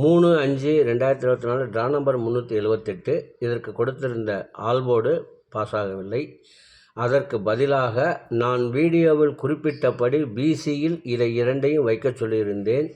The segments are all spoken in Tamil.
மூணு அஞ்சு ரெண்டாயிரத்தி இருபத்தி நாலு ட்ரா நம்பர் முந்நூற்றி எழுவத்தெட்டு. இதற்கு கொடுத்திருந்த ஆல்போர்டு பாஸ் ஆகவில்லை அதற்கு பதிலாக நான் வீடியோவில் குறிப்பிட்டபடி பிசியில் இதை இரண்டையும் வைக்க சொல்லியிருந்தேன்.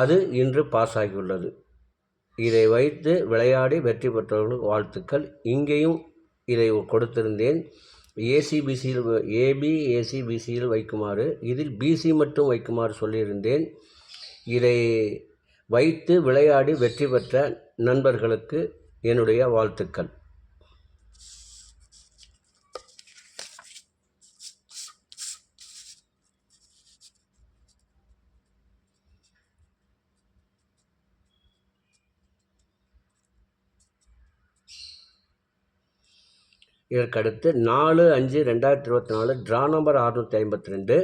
அது இன்று பாஸ் ஆகியுள்ளது இதை வைத்து விளையாடி வெற்றி பெற்றவர்களுக்கு வாழ்த்துக்கள். இங்கேயும் இதை கொடுத்திருந்தேன். ஏசிபிசியில் ஏபி ஏசிபிசியில் வைக்குமாறு இதில் பிசி மட்டும் வைக்குமாறு சொல்லியிருந்தேன். இதை வைத்து விளையாடி வெற்றி பெற்ற நண்பர்களுக்கு என்னுடைய வாழ்த்துக்கள். இதற்கடுத்து நாலு அஞ்சு ரெண்டாயிரத்தி இருபத்தி நாலு ட்ரா நம்பர் அறுநூற்றி ஐம்பத்தி ரெண்டு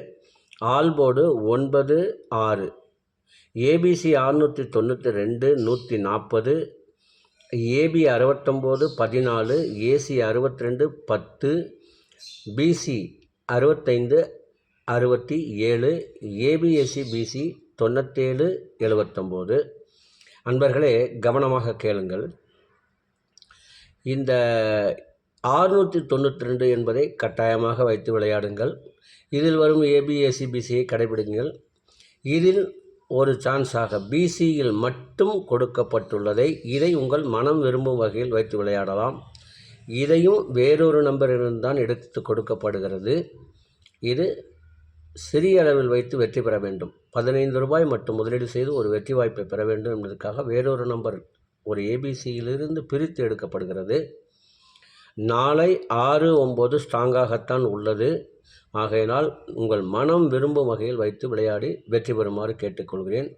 ஆல்போர்டு ஒன்பது ஆறு. ஏபிசி அறுநூற்றி தொண்ணூற்றி ரெண்டு நூற்றி நாற்பது ஏபி அறுபத்தொம்போது பதினாலு ஏசி அறுபத்தி ரெண்டு பத்து பிசி அறுபத்தைந்து அறுபத்தி ஏழு ஏபிஎஸ்சி பிசி தொண்ணூற்றேழு எழுபத்தொம்போது அன்பர்களே கவனமாக கேளுங்கள். இந்த ஆறுநூற்றி தொண்ணூற்றி ரெண்டு என்பதை கட்டாயமாக வைத்து விளையாடுங்கள். இதில் வரும் ஏபிஎஸ்சிபிசியை கடைபிடிங்கள். இதில் ஒரு சான்ஸாக. பிசியில் மட்டும் கொடுக்கப்பட்டுள்ளதை இதை உங்கள் மனம் விரும்பும் வகையில் வைத்து விளையாடலாம். இதையும் வேறொரு நம்பரிலிருந்து தான் எடுத்து கொடுக்கப்படுகிறது. இது சிறிய அளவில் வைத்து வெற்றி பெற வேண்டும். பதினைந்து ரூபாய் மட்டும் முதலீடு செய்து ஒரு வெற்றி வாய்ப்பை பெற வேண்டும் என்பதற்காக வேறொரு நம்பர் ஒரு ஏபிசியிலிருந்து பிரித்து எடுக்கப்படுகிறது. நாளை ஆறு ஒம்பது ஸ்ட்ராங்காகத்தான் உள்ளது. ஆகையினால் உங்கள் மனம் விரும்பும் வகையில் வைத்து விளையாடி வெற்றி பெறுமாறு கேட்டுக்கொள்கிறேன்.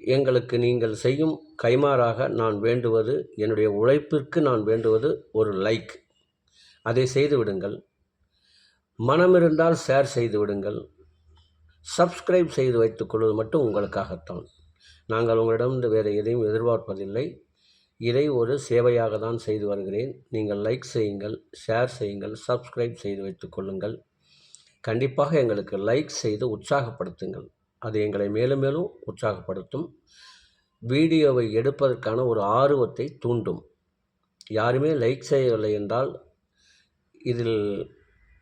எங்களுக்கு நீங்கள் செய்யும் கைமாறாக நான் வேண்டுவது என்னுடைய உழைப்பிற்கு நான் வேண்டுவது ஒரு லைக். அதை செய்து விடுங்கள். மனம் இருந்தால் ஷேர் செய்து விடுங்கள். சப்ஸ்கிரைப் செய்து வைத்துக்கொள்வது மட்டும் உங்களுக்காகத்தான். நாங்கள் உங்களிடமிருந்து வேறு எதையும் எதிர்பார்ப்பதில்லை. இதை ஒரு சேவையாக தான் செய்து வருகிறேன். நீங்கள் லைக் செய்யுங்கள் ஷேர் செய்யுங்கள் சப்ஸ்கிரைப் செய்து வைத்துக் கொள்ளுங்கள். கண்டிப்பாக எங்களுக்கு லைக் செய்து உற்சாகப்படுத்துங்கள். அது எங்களை மேலும் மேலும் உற்சாகப்படுத்தும். வீடியோவை எடுப்பதற்கான ஒரு ஆர்வத்தை தூண்டும். யாருமே லைக் செய்யவில்லை என்றால் இதில்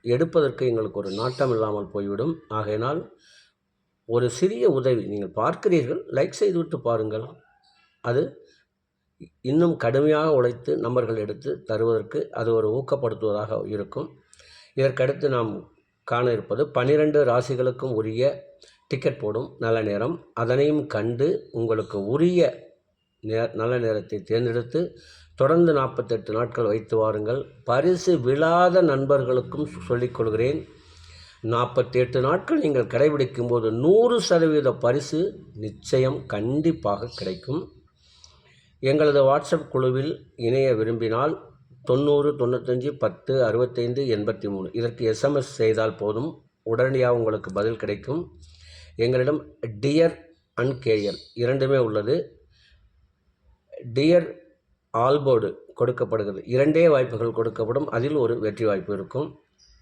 எடுப்பதற்கு எங்களுக்கு ஒரு நாட்டம் இல்லாமல் போய்விடும். ஆகையினால் ஒரு சிறிய உதவி நீங்கள் பார்க்கிறீர்கள் லைக் செய்துவிட்டு பாருங்கள். அது இன்னும் கடுமையாக உழைத்து நம்பர்கள் எடுத்து தருவதற்கு அது ஒரு ஊக்கப்படுத்துவதாக இருக்கும். இதற்கடுத்து நாம் காண இருப்பது பனிரெண்டு ராசிகளுக்கும் உரிய டிக்கெட் போடும் நல்ல நேரம். அதனையும் கண்டு உங்களுக்கு உரிய நே நல்ல நேரத்தை தேர்ந்தெடுத்து தொடர்ந்து நாற்பத்தெட்டு நாட்கள் வைத்து வாருங்கள். பரிசு விழாத நண்பர்களுக்கும் சொல்லிக்கொள்கிறேன் நாற்பத்தி எட்டு நாட்கள் நீங்கள் கடைபிடிக்கும் போது நூறு சதவீத பரிசு நிச்சயம் கண்டிப்பாக கிடைக்கும். எங்களது வாட்ஸ்அப் குழுவில் இணைய விரும்பினால் தொண்ணூறு தொண்ணூத்தஞ்சு பத்து அறுபத்தைந்து எண்பத்தி மூணு இதற்கு எஸ்எம்எஸ் செய்தால் போதும். உடனடியாக உங்களுக்கு பதில் கிடைக்கும். எங்களிடம் டியர் அண்ட் கேஎல் இரண்டுமே உள்ளது. டியர் ஆல்போர்டு கொடுக்கப்படுகிறது. இரண்டே வாய்ப்புகள் கொடுக்கப்படும். அதில் ஒரு வெற்றி வாய்ப்பு இருக்கும்.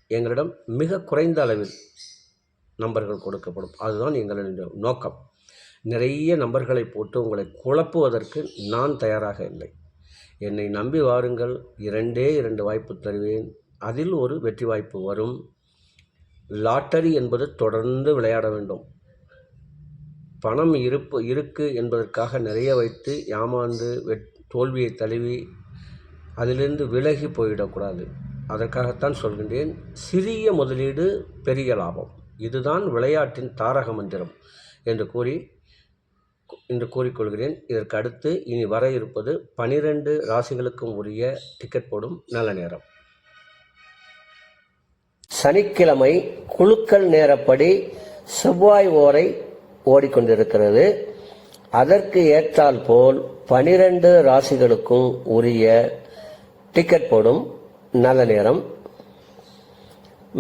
எங்களிடம் மிக குறைந்த அளவில் நம்பர்கள் கொடுக்கப்படும். அதுதான் எங்களுடைய நோக்கம். நிறைய நம்பர்களை போட்டு உங்களை குழப்புவதற்கு நான் தயாராக இல்லை. என்னை நம்பி வாருங்கள். இரண்டே இரண்டு வாய்ப்பு தருவேன். அதில் ஒரு வெற்றி வாய்ப்பு வரும். லாட்டரி என்பது தொடர்ந்து விளையாட வேண்டும். பணம் இருப்பு இருக்கு என்பதற்காக நிறைய வைத்து ஏமாந்து வெட் தோல்வியை தழுவி அதிலிருந்து விலகி போயிடக்கூடாது. அதற்காகத்தான் சொல்கின்றேன். சிறிய முதலீடு பெரிய லாபம். இதுதான் விளையாட்டின் தாரக மந்திரம் என்று கூறி என்று கூறிக்கொள்கிறேன். இதற்கு அடுத்து இனி வர இருப்பது பனிரெண்டு ராசிகளுக்கும் உரிய டிக்கெட் போடும் நல்ல நேரம். சனிக்கிழமை குழுக்கள் நேரப்படி செவ்வாய் ஓரை ஓடிக்கொண்டிருக்கிறது. அதற்கு ஏற்றால் போல் பனிரெண்டு ராசிகளுக்கும் உரிய டிக்கெட் போடும் நல்ல நேரம்.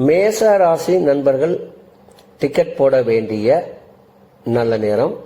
மேச ராசி நண்பர்கள் டிக்கெட் போட வேண்டிய நல்ல நேரம்.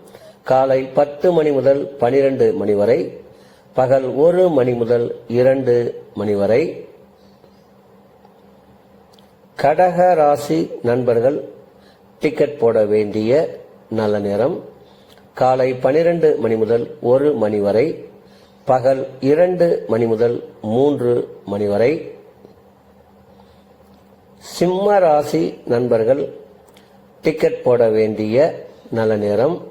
காலை பத்து மணி முதல் பனிரெண்டு மணி வரை பகல் ஒரு மணி முதல் இரண்டு மணி வரை. கடக ராசி நண்பர்கள் டிக்கெட் போட வேண்டிய நல்ல நேரம். காலை பனிரெண்டு மணி முதல் ஒரு மணி வரை பகல் இரண்டு மணி முதல் மூன்று மணி வரை. சிம்ம ராசி நண்பர்கள் டிக்கெட் போட வேண்டிய நல்ல நேரம்.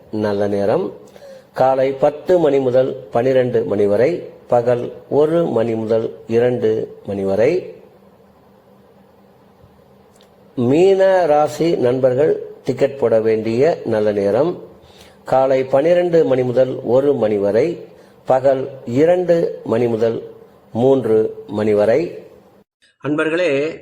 நல்ல நேரம். காலை பத்து மணி முதல் பனிரெண்டு மணி வரை பகல் ஒரு மணி முதல் இரண்டு மணி வரை. மீன ராசி நண்பர்கள் டிக்கெட் போட வேண்டிய நல்ல நேரம். காலை பனிரெண்டு மணி முதல் ஒரு மணி வரை பகல் இரண்டு மணி முதல் மூன்று மணி வரை. அன்பர்களே